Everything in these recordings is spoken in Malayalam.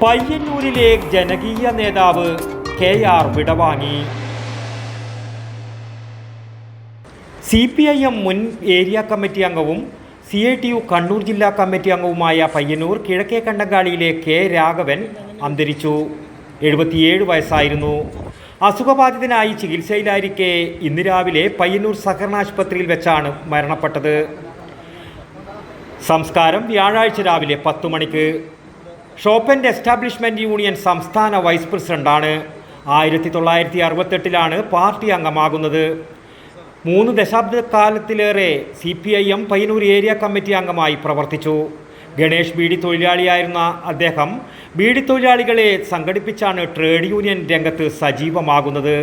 പയ്യന്നൂരിലെ ജനകീയ നേതാവ് കെ ആർ വിടവാങ്ങി. സി പി ഐ എം മുൻ ഏരിയ കമ്മിറ്റി അംഗവും C I T U Kannur ജില്ലാ കമ്മിറ്റി അംഗവുമായ പയ്യന്നൂർ കിഴക്കേ കണ്ടങ്കാളിയിലെ കെ രാഘവൻ അന്തരിച്ചു. എഴുപത്തിയേഴ് വയസ്സായിരുന്നു. അസുഖബാധിതനായി ചികിത്സയിലായിരിക്കെ ഇന്ന് രാവിലെ പയ്യന്നൂർ സഹകരണ ആശുപത്രിയിൽ വെച്ചാണ് മരണപ്പെട്ടത്. സംസ്കാരം വ്യാഴാഴ്ച രാവിലെ പത്തു മണിക്ക്. ഷോപ്പ് ആൻഡ് എസ്റ്റാബ്ലിഷ്മെന്റ് യൂണിയൻ സംസ്ഥാന വൈസ് പ്രസിഡന്റാണ് ആയിരത്തി തൊള്ളായിരത്തി അറുപത്തെട്ടിലാണ് പാർട്ടി അംഗമാകുന്നത്. മൂന്ന് ദശാബ്ദക്കാലത്തിലേറെ C P I M Payyanur area committee അംഗമായി പ്രവർത്തിച്ചു. ഗണേഷ് ബീഡി തൊഴിലാളിയായിരുന്ന അദ്ദേഹം ബീഡി തൊഴിലാളികളെ സംഘടിപ്പിച്ചാണ് ട്രേഡ് യൂണിയൻ രംഗത്ത് സജീവമാകുന്നത്.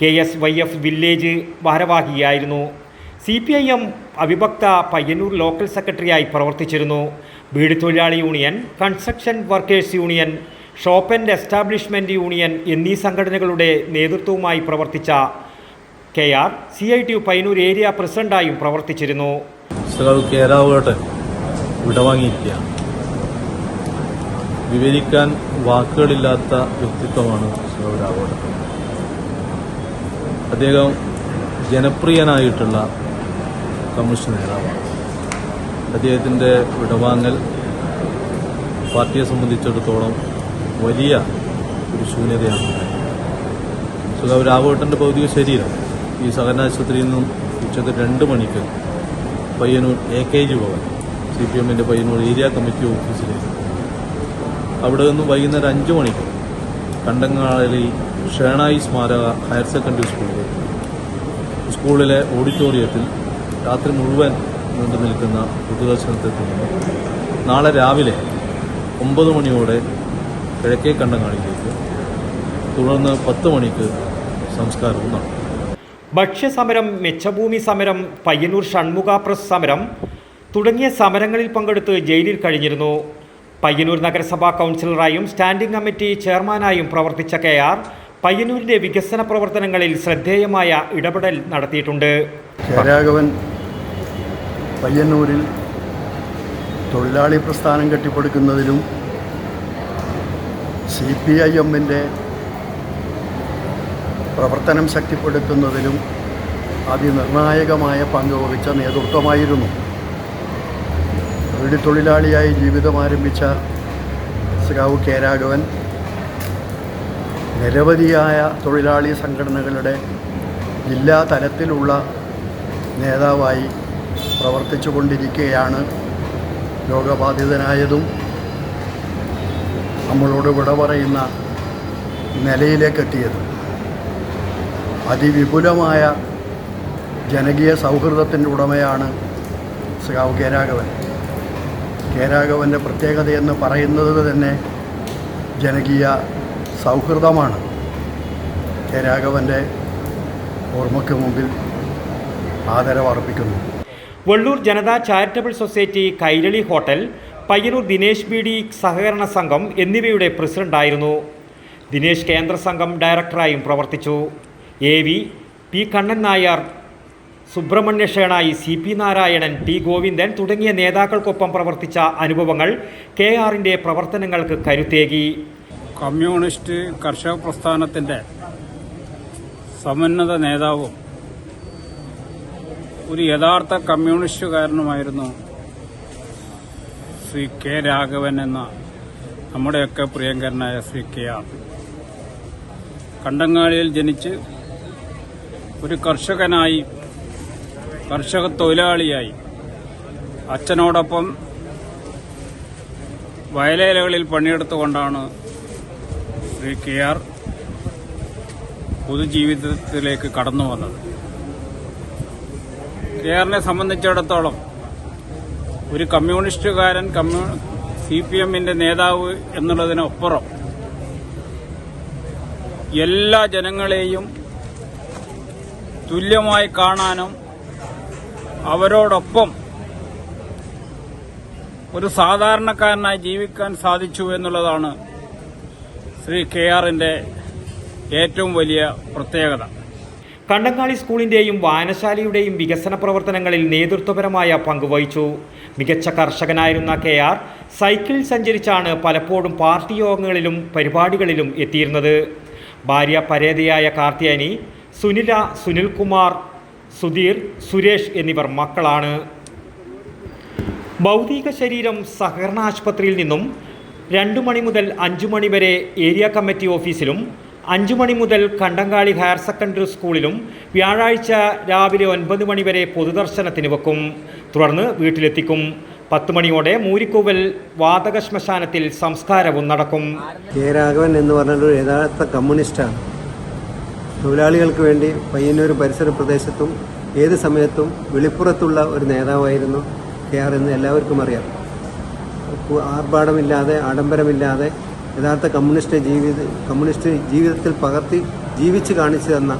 K S Y F village ഭാരവാഹിയായിരുന്നു. C P I M അവിഭക്ത പയ്യന്നൂർ ലോക്കൽ സെക്രട്ടറിയായി പ്രവർത്തിച്ചിരുന്നു. വീട് തൊഴിലാളി union construction workers union shop and establishment union എന്നീ സംഘടനകളുടെ നേതൃത്വവുമായി പ്രവർത്തിച്ച K R C I T U Payyanur area പ്രസിഡന്റായും പ്രവർത്തിച്ചിരുന്നു. വിവരിക്കാൻ വാക്കുകളില്ലാത്ത വ്യക്തിത്വമാണ് അദ്ദേഹം ജനപ്രിയനായിട്ടുള്ള കമ്മ്യൂണിസ്റ്റ് നേതാവാണ്. അദ്ദേഹത്തിന്റെ വിടവാങ്ങൽ പാർട്ടിയെ സംബന്ധിച്ചിടത്തോളം വലിയ ഒരു ശൂന്യതയാണ് സുഖാവ് രാഘവട്ടന്റെ ഭൗതിക ശരീരം ഈ സഹകരണാശുപത്രിയിൽ നിന്നും ഉച്ചയ്ക്ക് രണ്ട് മണിക്ക് Payyanur A K G Bhavan C P എമ്മിന്റെ പയ്യന്നൂർ ഏരിയ കമ്മിറ്റി ഓഫീസിലേക്ക്. അവിടെ നിന്നും വൈകുന്നേരം അഞ്ച് മണിക്ക് കണ്ടങ്ങാളി ഷേണായി സ്മാരക ഹയർ സെക്കൻഡറി സ്കൂളിലേക്ക്. സ്കൂളിലെ ഓഡിറ്റോറിയത്തിൽ രാത്രി മുഴുവൻ നീണ്ടു നിൽക്കുന്ന പൊതുദർശനത്തെത്തുന്നു. നാളെ രാവിലെ ഒമ്പത് മണിയോടെ കിഴക്കേ കണ്ടങ്ങാടിയിലേക്ക് തുടർന്ന് പത്ത് മണിക്ക് സംസ്കാരവും നടക്കും. ഭക്ഷ്യസമരം മെച്ചഭൂമി സമരം പയ്യന്നൂർ ഷൺമുഖ പ്രസ് സമരം തുടങ്ങിയ സമരങ്ങളിൽ പങ്കെടുത്ത് ജയിലിൽ കഴിഞ്ഞിരുന്നു. പയ്യന്നൂർ നഗരസഭാ കൗൺസിലറായും സ്റ്റാൻഡിംഗ് കമ്മിറ്റി ചെയർമാനായും പ്രവർത്തിച്ച കെ ആർ പയ്യന്നൂരിന്റെ വികസന പ്രവർത്തനങ്ങളിൽ ശ്രദ്ധേയമായ ഇടപെടൽ നടത്തിയിട്ടുണ്ട്. ജയരാഘവൻ പയ്യന്നൂരിൽ തൊഴിലാളി പ്രസ്ഥാനം കെട്ടിപ്പടുക്കുന്നതിലും സി പി ഐ എമ്മിന്റെ പ്രവർത്തനം ശക്തിപ്പെടുത്തുന്നതിലും അതിനിർണായകമായ പങ്ക് വഹിച്ച നേതൃത്വമായിരുന്നു. വീട് തൊഴിലാളിയായി ജീവിതം ആരംഭിച്ച സ്രാവ് കെ രാഘവൻ നിരവധിയായ തൊഴിലാളി സംഘടനകളുടെ ജില്ലാ തലത്തിലുള്ള നേതാവായി പ്രവർത്തിച്ചു കൊണ്ടിരിക്കുകയാണ് രോഗബാധിതനായതും നമ്മളോട് വിട പറയുന്ന നിലയിലേക്കെത്തിയതും. അതിവിപുലമായ ജനകീയ സൗഹൃദത്തിന്റെ ഉടമയാണ് സ്കാവ് കെ രാഘവൻ. കെ രാഘവന്റെ പ്രത്യേകതയെന്ന് പറയുന്നത് തന്നെ ജനകീയ സൗഹൃദമാണ്. കെ രാഘവന്റെ ഓർമ്മയ്ക്ക് മുമ്പിൽ ആദരവർപ്പിക്കുന്നു. Vellur Janata charitable society Kairali hotel Payyanur Dinesh B സഹകരണ സംഘം എന്നിവയുടെ പ്രസിഡന്റായിരുന്നു. ദിനേശ് കേന്ദ്ര സംഘം ഡയറക്ടറായും പ്രവർത്തിച്ചു. A V P Kannan Nair Subramanya Shenoy C P Narayanan T Govindan തുടങ്ങിയ നേതാക്കൾക്കൊപ്പം പ്രവർത്തിച്ച അനുഭവങ്ങൾ കെ ആറിന്റെ പ്രവർത്തനങ്ങൾക്ക് കരുത്തേകി. കമ്മ്യൂണിസ്റ്റ് കർഷക പ്രസ്ഥാനത്തിന്റെ സമുന്നത നേതാവും ഒരു യഥാർത്ഥ കമ്മ്യൂണിസ്റ്റുകാരനുമായിരുന്നു ശ്രീ കെ രാഘവൻ എന്ന നമ്മുടെയൊക്കെ പ്രിയങ്കരനായ ശ്രീ കെ ആർ. കണ്ടങ്ങാളിയിൽ ജനിച്ച് ഒരു കർഷകനായി കർഷക തൊഴിലാളിയായി. അച്ഛനോടൊപ്പം വയലേലകളിൽ പണിയെടുത്തുകൊണ്ടാണ് ശ്രീ കെ ആർ പൊതുജീവിതത്തിലേക്ക് കടന്നു വന്നത് കെ ആറിനെ സംബന്ധിച്ചിടത്തോളം ഒരു കമ്മ്യൂണിസ്റ്റുകാരൻ കമ്മ്യൂ സി പി എമ്മിന്റെ നേതാവ് എന്നുള്ളതിനപ്പുറം എല്ലാ ജനങ്ങളെയും തുല്യമായി കാണാനും അവരോടൊപ്പം ഒരു സാധാരണക്കാരനായി ജീവിക്കാൻ സാധിച്ചു എന്നുള്ളതാണ് ശ്രീ കെ ആറിന്റെ ഏറ്റവും വലിയ പ്രത്യേകത. കണ്ടങ്ങാളി സ്കൂളിന്റെയും വായനശാലയുടെയും വികസന പ്രവർത്തനങ്ങളിൽ നേതൃത്വപരമായ പങ്കുവഹിച്ചു മികച്ച കർഷകനായിരുന്ന കെ ആർ സൈക്കിൾ സഞ്ചരിച്ചാണ് പലപ്പോഴും പാർട്ടി യോഗങ്ങളിലും പരിപാടികളിലും എത്തിയിരുന്നത്. ഭാര്യ പരേതയായ കാർത്തിയാനി സുനില സുനിൽകുമാർ സുധീർ സുരേഷ് എന്നിവർ മക്കളാണ്. ഭൗതിക ശരീരം സഹകരണ ആശുപത്രിയിൽ നിന്നും രണ്ടു മണി മുതൽ അഞ്ചു മണി വരെ ഏരിയ കമ്മിറ്റി ഓഫീസിലും അഞ്ചു മണി മുതൽ കണ്ടങ്കാളി ഹയർ സെക്കൻഡറി സ്കൂളിലും വ്യാഴാഴ്ച രാവിലെ ഒൻപത് മണി വരെ പൊതുദർശനത്തിന് വെക്കും. തുടർന്ന് വീട്ടിലെത്തിക്കും. പത്ത് മണിയോടെ മൂരിക്കൂവൽ വാതക ശ്മശാനത്തിൽ സംസ്കാരവും നടക്കും. കെ രാഘവൻ എന്ന് പറഞ്ഞൊരു യഥാർത്ഥ കമ്മ്യൂണിസ്റ്റാണ്. തൊഴിലാളികൾക്ക് വേണ്ടി പയ്യന്നൂർ പരിസര പ്രദേശത്തും ഏത് സമയത്തും വെളിപ്പുറത്തുള്ള ഒരു നേതാവായിരുന്നു കെ ആർ എന്ന് എല്ലാവർക്കും അറിയാം. ആർഭാടമില്ലാതെ ആഡംബരമില്ലാതെ യഥാർത്ഥ കമ്മ്യൂണിസ്റ്റ് ജീവിത കമ്മ്യൂണിസ്റ്റ് ജീവിതത്തിൽ പകർത്തി ജീവിച്ച് കാണിച്ചു തന്ന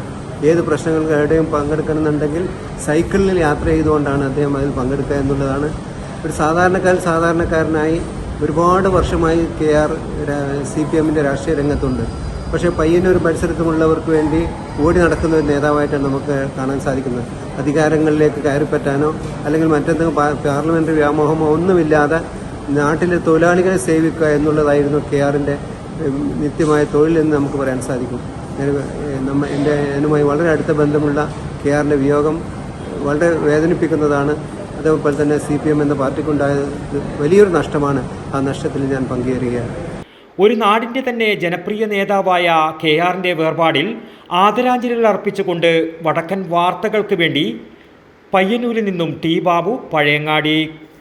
ഏത് പ്രശ്നങ്ങൾക്ക് എവിടെയും പങ്കെടുക്കണമെന്നുണ്ടെങ്കിൽ സൈക്കിളിൽ യാത്ര ചെയ്തുകൊണ്ടാണ് അദ്ദേഹം അതിൽ പങ്കെടുക്കുക എന്നുള്ളതാണ്. ഒരു സാധാരണക്കാരൻ സാധാരണക്കാരനായി ഒരുപാട് വർഷമായി കെ ആർ സി പി എമ്മിന്റെ രാഷ്ട്രീയ രംഗത്തുണ്ട്. പക്ഷേ പയ്യന്നൂർ പരിസരത്തുമുള്ളവർക്ക് വേണ്ടി ഓടി നടക്കുന്ന ഒരു നേതാവായിട്ടാണ് നമുക്ക് കാണാൻ സാധിക്കുന്നത്. അധികാരങ്ങളിലേക്ക് കയറിപ്പറ്റാനോ അല്ലെങ്കിൽ മറ്റെന്തെങ്കിലും പാർലമെന്ററി വ്യാമോഹമോ ഒന്നുമില്ലാതെ നാട്ടിലെ തൊഴിലാളികളെ സേവിക്കുക എന്നുള്ളതായിരുന്നു കെ ആറിന്റെ നിത്യമായ തൊഴിലെന്ന് നമുക്ക് പറയാൻ സാധിക്കും. നമ്മ എന്റെ എന്നുമായി വളരെ അടുത്ത ബന്ധമുള്ള കെ ആറിന്റെ വിയോഗം വളരെ വേദനിപ്പിക്കുന്നതാണ്. അതേപോലെ തന്നെ സി പി എം എന്ന പാർട്ടിക്കുണ്ടായ വലിയൊരു നഷ്ടമാണ്. ആ നഷ്ടത്തിൽ ഞാൻ പങ്കുചേരുകയാണ്. ഒരു നാടിന്റെ തന്നെ ജനപ്രിയ നേതാവായ കെ ആറിന്റെ വേർപാടിൽ ആദരാഞ്ജലികൾ അർപ്പിച്ചുകൊണ്ട് വടക്കൻ വാർത്തകൾക്ക് വേണ്ടി പയ്യന്നൂരിൽ നിന്നും ടി ബാബു പഴയങ്ങാടി.